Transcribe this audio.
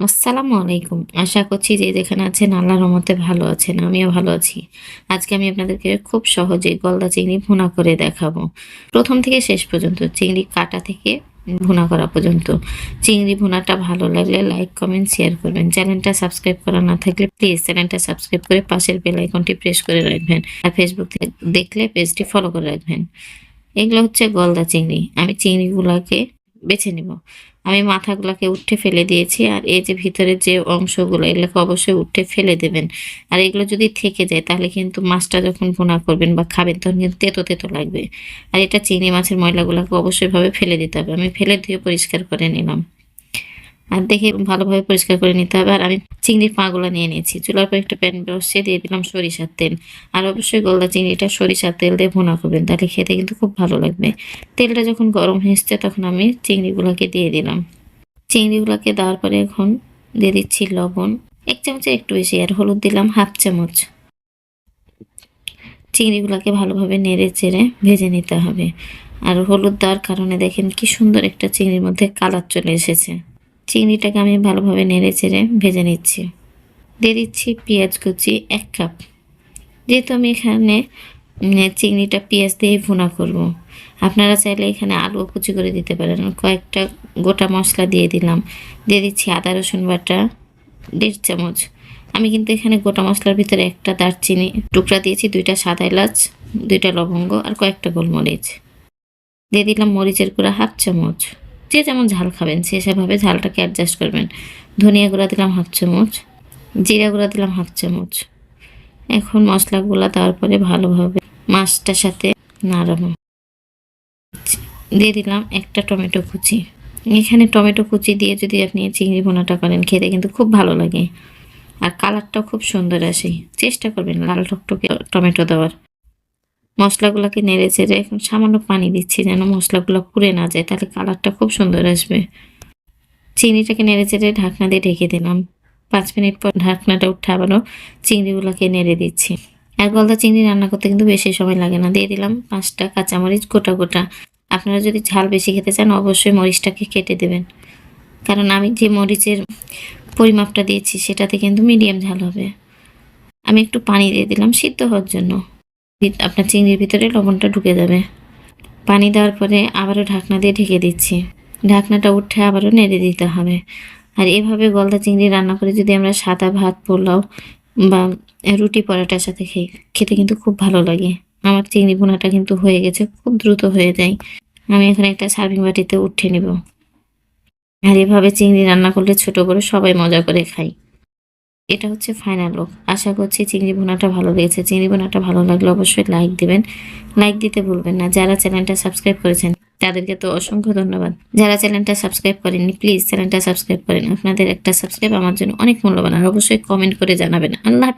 আসসালামু আলাইকুম। আশা করছি যে যেখানে আছেন আল্লাহর রহমতে ভালো আছেন, আমিও ভালো আছি। আজকে আমি আপনাদেরকে খুব সহজে গলদা চিংড়ি ভুনা করে দেখাবো। প্রথম থেকে শেষ পর্যন্ত চিংড়ি কাটা থেকে ভুনা করা পর্যন্ত। চিংড়ি ভুনাটা ভালো লাগলে লাইক, কমেন্ট, শেয়ার করবেন। চ্যানেলটা সাবস্ক্রাইব করা না থাকলে প্লিজ চ্যানেলটা সাবস্ক্রাইব করে পাশের বেল আইকনটি প্রেস করে রাখবেন। আর ফেসবুক থেকে দেখলে পেজটি ফলো করে রাখবেন। এগুলো হচ্ছে গলদা চিংড়ি। আমি চিংড়িগুলোকে বেছে নিব। আমি মাথাগুলোকে উঠে ফেলে দিয়েছি, আর এই যে ভিতরের যে অংশগুলো, এগুলোকে অবশ্যই উঠে ফেলে দেবেন। আর এগুলো যদি থেকে যায়, তাহলে কিন্তু মাছটা যখন ভুনা করবেন বা খাবেন, তখন কিন্তু তেতো তেতো লাগবে। আর এটা চিংড়ি মাছের ময়লাগুলোকে অবশ্যইভাবে ফেলে দিতে হবে। আমি ফেলে দিয়ে পরিষ্কার করে নিলাম। আর দেখে ভালোভাবে পরিষ্কার করে নিতে হবে। আর আমি চিংড়ির পাগুলো নিয়ে নিয়েছি। চুলার পর একটা প্যান বসিয়ে দিয়ে দিলাম সরিষার তেল। আর অবশ্যই গলদা চিংড়িটা সরিষার তেল দিয়ে ভুনা করবেন। তাহলে খেতে কিন্তু খুব ভালো লাগবে। তেলটা যখন গরম হয়েছে, তখন আমি চিংড়িগুলোকে দিয়ে দিলাম। চিংড়িগুলোকে দেওয়ার পরে এখন দিয়ে দিচ্ছি লবণ। এক চামচে একটু বেশি। আর হলুদ দিলাম হাফ চামচ। চিংড়িগুলোকে ভালোভাবে নেড়ে চেড়ে ভেজে নিতে হবে। আর হলুদ দেওয়ার কারণে দেখেন কি সুন্দর একটা চিংড়ির মধ্যে কালার চলে এসেছে। চিংড়িটাকে আমি ভালোভাবে নেড়ে চেড়ে ভেজে নিচ্ছি। দিয়ে দিচ্ছি পেঁয়াজ কুচি এক কাপ। যেহেতু আমি এখানে চিংড়িটা পেঁয়াজ দিয়ে ভুনা করব। আপনারা চাইলে এখানে আলু কুচি করে দিতে পারেন। কয়েকটা গোটা মশলা দিয়ে দিলাম। দিয়ে দিচ্ছি আদা, রসুন বাটা, দেড় চামচ। আমি কিন্তু এখানে গোটা মশলার ভিতরে একটা দারচিনি টুকরা দিয়েছি, দুইটা সাদা এলাচ, দুইটা লবঙ্গ আর কয়েকটা গোলমরিচ। দিয়ে দিলাম মরিচের গুঁড়া হাফ চামচ। যে যেমন ঝাল খাবেন, সে সেভাবে ঝালটাকে অ্যাডজাস্ট করবেন। ধনিয়া গুঁড়া দিলাম হাফ চামচ, জিরা গুঁড়া দিলাম হাফ চামচ। এখন মশলাগুলো দেওয়ার পরে ভালোভাবে মাছটার সাথে নাড়াবো। দিয়ে দিলাম একটা টমেটো কুচি। এখানে টমেটো কুচি দিয়ে যদি আপনি চিংড়ি বোনাটা করেন, খেতে কিন্তু খুব ভালো লাগে। আর কালারটাও খুব সুন্দর আসে। চেষ্টা করবেন লাল টকটকে টমেটো দেওয়ার। মশলাগুলোকে নেড়ে চেড়ে এখন সামান্য পানি দিচ্ছি যেন মশলাগুলো পুড়ে না যায়, তাহলে কালারটা খুব সুন্দর আসবে। চিনিটাকে নেড়ে চেড়ে ঢাকনা দিয়ে ঢেকে দিলাম। পাঁচ মিনিট পর ঢাকনাটা উঠে আবারও চিংড়িগুলোকে নেড়ে দিচ্ছি। আর গলদা চিংড়ি রান্না করতে কিন্তু বেশি সময় লাগে না। দিয়ে দিলাম পাঁচটা কাঁচামরিচ গোটা গোটা। আপনারা যদি ঝাল বেশি খেতে চান, অবশ্যই মরিচটাকে কেটে দেবেন। কারণ আমি যে মরিচের পরিমাপটা দিয়েছি, সেটাতে কিন্তু মিডিয়াম ঝাল হবে। আমি একটু পানি দিয়ে দিলাম সিদ্ধ হওয়ার জন্য। আপনার চিংড়ির ভিতরে লবণটা ঢুকে যাবে। পানি দেওয়ার পরে আবারও ঢাকনা দিয়ে ঢেকে দিচ্ছি। ঢাকনাটা উঠে আবারও নেড়ে দিতে হবে। আর এভাবে গলদা চিংড়ি রান্না করে যদি আমরা সাদা ভাত, পোলাও বা রুটি পরোটার সাথে খেয়ে খেতে কিন্তু খুব ভালো লাগে। আমার চিংড়ি বোনাটা কিন্তু হয়ে গেছে, খুব দ্রুত হয়ে যায়। আমি এখানে একটা সার্ভিং বাটিতে উঠে নেব। আর এভাবে চিংড়ি রান্না করলে ছোট বড় সবাই মজা করে খাই এটা হচ্ছে ফাইনাল লুক আশা করছি চিংড়ি বোনাটা ভালো লেগেছে। চিংড়ি বোনাটা ভালো লাগলে অবশ্যই লাইক দিবেন। লাইক দিতে ভুলবেন না। যারা চ্যানেলটা সাবস্ক্রাইব করেছেন, তাদেরকে তো অসংখ্য ধন্যবাদ। যারা চ্যানেলটা সাবস্ক্রাইব করেননি প্লিজ চ্যানেলটা সাবস্ক্রাইব করেন। আপনাদের একটা সাবস্ক্রাইব আমার জন্য অনেক মূল্যবান। আর অবশ্যই কমেন্ট করে জানাবেন। আল্লাহ